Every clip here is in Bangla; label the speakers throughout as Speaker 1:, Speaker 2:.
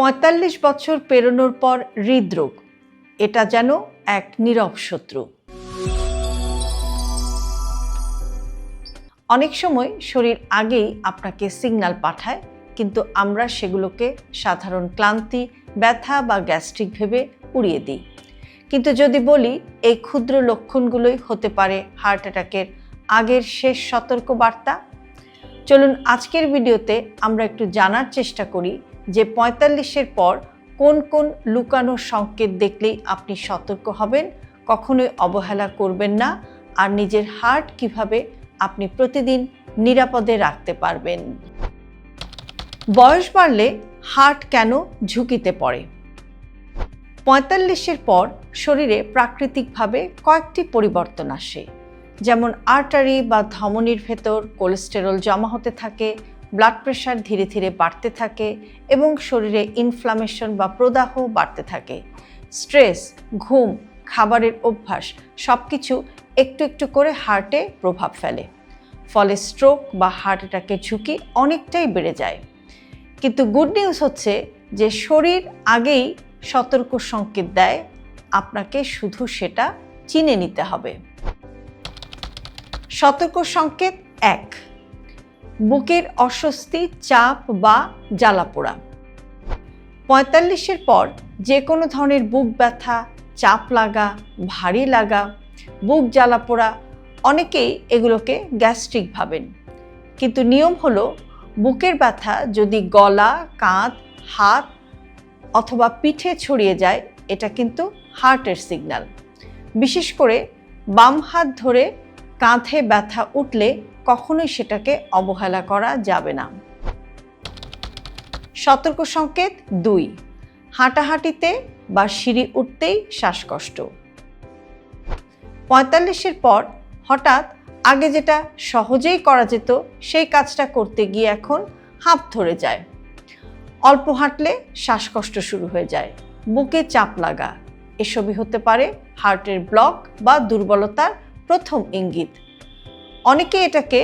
Speaker 1: পঁয়তাল্লিশ বছর পেরোনোর পর হৃদরোগ। এটা যেন এক নীরব শত্রু। অনেক সময় শরীর আগেই আপনাকে সিগন্যাল পাঠায়, কিন্তু আমরা সেগুলোকে সাধারণ ক্লান্তি, ব্যথা বা গ্যাস্ট্রিক ভেবে উড়িয়ে দিই। কিন্তু যদি বলি, এই ক্ষুদ্র লক্ষণগুলোই হতে পারে হার্ট অ্যাটাকের আগের শেষ সতর্ক বার্তা চলুন আজকের ভিডিওতে আমরা একটু জানার চেষ্টা করি যে পঁয়তাল্লিশের পর কোন কোন লুকানো সংকেত দেখলেই আপনি সতর্ক হবেন, কখনোই অবহেলা করবেন না আর নিজের হার্ট কীভাবে আপনি প্রতিদিন নিরাপদে রাখতে পারবেন। বয়স বাড়লে হার্ট কেন ঝুঁকিতে পড়ে? পঁয়তাল্লিশের পর শরীরে প্রাকৃতিকভাবে কয়েকটি পরিবর্তন আসে। যেমন আর্টারি বা ধমনির ভেতর কোলেস্টেরল জমা হতে থাকে ব্লাড প্রেশার ধীরে ধীরে বাড়তে থাকে এবং শরীরে ইনফ্লামেশন বা প্রদাহ বাড়তে থাকে। স্ট্রেস ঘুম, খাবারের অভ্যাস সব কিছু একটু একটু করে হার্টে প্রভাব ফেলে। ফলে স্ট্রোক বা হার্ট অ্যাটাকের ঝুঁকি অনেকটাই বেড়ে যায়। কিন্তু গুড নিউজ হচ্ছে যে শরীর আগেই সতর্ক সংকেত দেয়, আপনাকে শুধু সেটা চিনে নিতে হবে। সতর্ক সংকেত এক। বুকের অস্বস্তি, চাপ বা জ্বালাপোড়া। পঁয়তাল্লিশের পর যে কোনো ধরনের বুক ব্যথা, চাপ লাগা, ভারী লাগা, বুক জ্বালাপোড়া, অনেকেই এগুলোকে গ্যাস্ট্রিক ভাবেন। কিন্তু নিয়ম হলো বুকের ব্যথা যদি গলা, কাঁধ, হাত অথবা পিঠে ছড়িয়ে যায়, এটা কিন্তু হার্টের সিগন্যাল। বিশেষ করে বাম হাত ধরে কাঁধে ব্যথা উঠলে কখনোই সেটাকে অবহেলা করা যাবে না। সতর্ক সংকেত দুই, হাঁটাহাঁটিতে বা সিঁড়ি উঠতেই শ্বাসকষ্ট। পঁয়তাল্লিশের পর হঠাৎ আগে যেটা সহজেই করা যেত, সেই কাজটা করতে গিয়ে এখন হাঁপ ধরে যায়। অল্প হাঁটলে শ্বাসকষ্ট শুরু হয়ে যায়, বুকে চাপ লাগা। এসবই হতে পারে হার্টের ব্লক বা দুর্বলতার প্রথম ইঙ্গিত। অনেকে এটাকে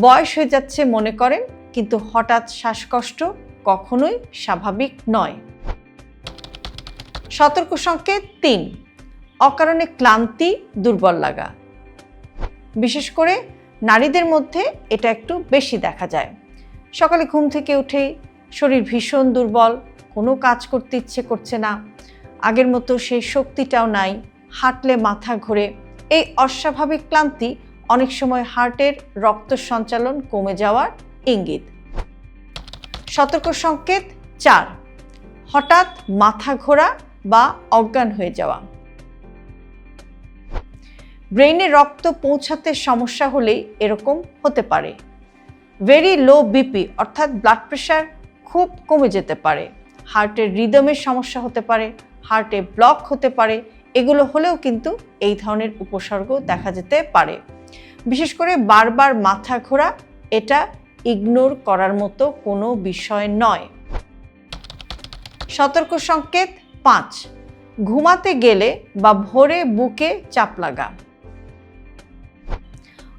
Speaker 1: বয়স হয়ে যাচ্ছে মনে করেন, কিন্তু হঠাৎ শ্বাসকষ্ট কখনোই স্বাভাবিক নয়। সতর্ক সংকেত তিন, অকারণে ক্লান্তি, দুর্বল লাগা। বিশেষ করে নারীদের মধ্যে এটা একটু বেশি দেখা যায়। সকালে ঘুম থেকে উঠেই শরীর ভীষণ দুর্বল, কোনো কাজ করতে ইচ্ছে করছে না, আগের মতো সেই শক্তিটাও নাই, হাঁটলে মাথা ঘোরে, এই অস্বাভাবিক ক্লান্তি অনেক সময় হার্টের রক্ত সঞ্চালন কমে যাওয়ার ইঙ্গিত। সতর্ক সংকেত চার, হঠাৎ মাথা ঘোরা বা অজ্ঞান হয়ে যাওয়া। ব্রেইনে রক্ত পৌঁছাতে সমস্যা হলেই এরকম হতে পারে। ভেরি লো বিপি, অর্থাৎ ব্লাড প্রেশার খুব কমে যেতে পারে। হার্টের রিদমের সমস্যা হতে পারে, হার্টে ব্লক হতে পারে। এগুলো হলেও কিন্তু এই ধরনের উপসর্গ দেখা যেতে পারে। বিশেষ করে বারবার মাথা ঘোরা, এটা ইগনোর করার মতো কোনো বিষয় নয়। সতর্ক সংকেত পাঁচ, ঘুমাতে গেলে বা ভোরে বুকে চাপ লাগা।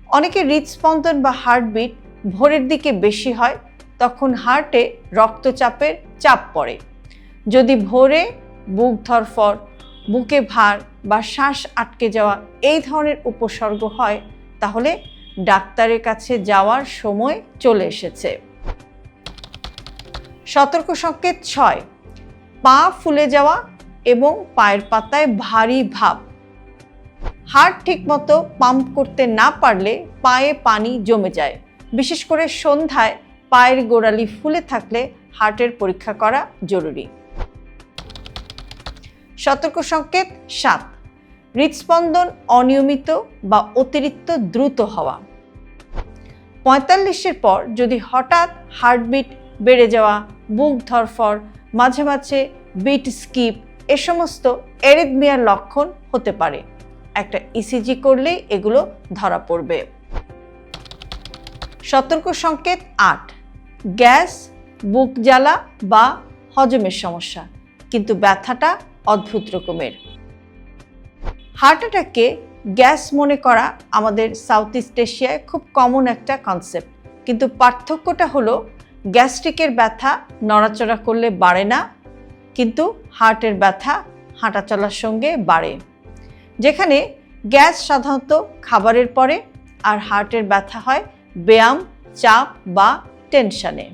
Speaker 1: অনেকে হৃদস্পন্দন বা হার্টবিট ভোরের দিকে বেশি হয়, তখন হার্টে রক্তচাপের চাপ পড়ে। যদি ভোরে বুক ধরফর, বুকে ভার বা শ্বাস আটকে যাওয়া এই ধরনের উপসর্গ হয় তাহলে ডাক্তারের কাছে যাওয়ার সময় চলে এসেছে। সতর্ক সংকেত ছয়, পা ফুলে যাওয়া এবং পায়ের পাতায় ভারী ভাব। হার্ট ঠিকমতো পাম্প করতে না পারলে পায়ে পানি জমে যায়। বিশেষ করে সন্ধ্যায় পায়ের গোড়ালি ফুলে থাকলে হার্টের পরীক্ষা করা জরুরি। সতর্ক সংকেত সাত হৃদস্পন্দন অনিয়মিত বা অতিরিক্ত দ্রুত হওয়া। পঁয়তাল্লিশের পর যদি হঠাৎ হার্টবিট বেড়ে যাওয়া, বুক ধরফর, মাঝে মাঝে বিট স্কিপ এ সমস্ত এরিদমিয়ার লক্ষণ হতে পারে। একটা ইসিজি করলেই এগুলো ধরা পড়বে। সতর্ক সংকেত আট, গ্যাস, বুক জ্বালা বা হজমের সমস্যা। কিন্তু ব্যথাটা অদ্ভুত রকমের। হার্ট অ্যাটাককে গ্যাস মনে করা আমাদের সাউথ ইস্ট এশিয়ায় খুব কমন একটা কনসেপ্ট কিন্তু পার্থক্যটা হলো, গ্যাস্ট্রিকের ব্যথা নড়াচড়া করলে বাড়ে না, কিন্তু হার্টের ব্যথা হাঁটা চলার সঙ্গে বাড়ে। যেখানে গ্যাস সাধারণত খাবারের পরে আর হার্টের ব্যথা হয় ব্যায়াম, চাপ বা টেনশানে।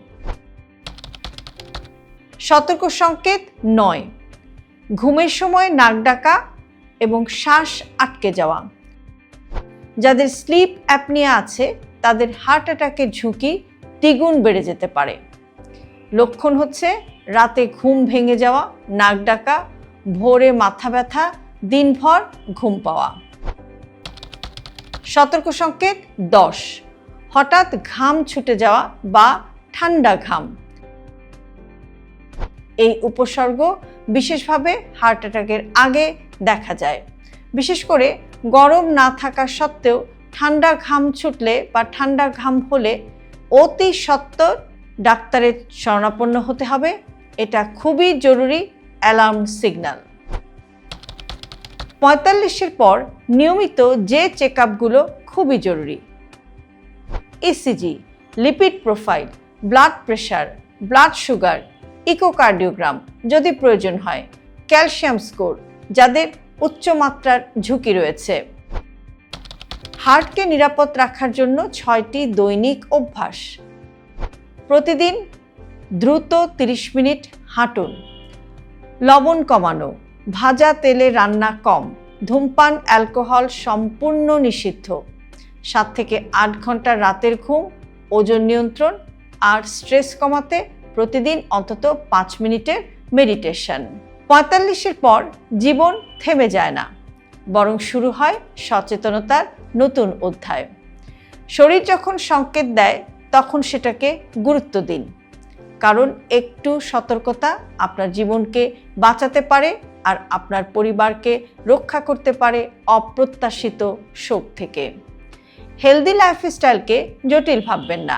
Speaker 1: সতর্ক সংকেত নয়। ঘুমের সময় নাক ডাকা এবং শ্বাস আটকে যাওয়া। যাদের স্লিপ অ্যাপনিয়া আছে, তাদের হার্ট অ্যাটাকের ঝুঁকি দ্বিগুণ বেড়ে যেতে পারে। লক্ষণ হচ্ছে রাতে ঘুম ভেঙে যাওয়া, নাক ডাকা, ভোরে মাথা ব্যথা, দিনভর ঘুম পাওয়া। সতর্ক সংকেত দশ। হঠাৎ ঘাম ছুটে যাওয়া বা ঠান্ডা ঘাম। এই উপসর্গ বিশেষভাবে হার্ট অ্যাটাকের আগে দেখা যায়। বিশেষ করে গরম না থাকা সত্ত্বেও ঠান্ডা ঘাম ছুটলে বা ঠান্ডা ঘাম হলে অতি সত্বর ডাক্তারের শরণাপন্ন হতে হবে। এটা খুবই জরুরি অ্যালার্ম সিগন্যাল। পঁয়তাল্লিশের পর নিয়মিত যে চেক আপগুলো খুবই জরুরি। ECG lipid profile blood pressure blood sugar echocardiogram যদি প্রয়োজন হয় ক্যালসিয়াম স্কোর যাদের উচ্চমাত্রার ঝুঁকি রয়েছে। হার্টকে নিরাপদ রাখার জন্য ছয়টি দৈনিক অভ্যাস। প্রতিদিন দ্রুত 30 মিনিট হাঁটুন। লবণ কমানো, ভাজা তেলে রান্না কম, ধূমপান, অ্যালকোহল সম্পূর্ণ নিষিদ্ধ। সাত থেকে আট ঘণ্টা রাতের ঘুম, ওজন নিয়ন্ত্রণ আর স্ট্রেস কমাতে প্রতিদিন অন্তত পাঁচ মিনিটের মেডিটেশন। পঁয়তাল্লিশের পর জীবন থেমে যায় না, বরং শুরু হয় সচেতনতার নতুন অধ্যায়। শরীর যখন সংকেত দেয়, তখন সেটাকে গুরুত্ব দিন। কারণ একটু সতর্কতা আপনার জীবনকে বাঁচাতে পারে আর আপনার পরিবারকে রক্ষা করতে পারে অপ্রত্যাশিত শোক থেকে। হেলদি লাইফস্টাইলকে জটিল ভাববেন না।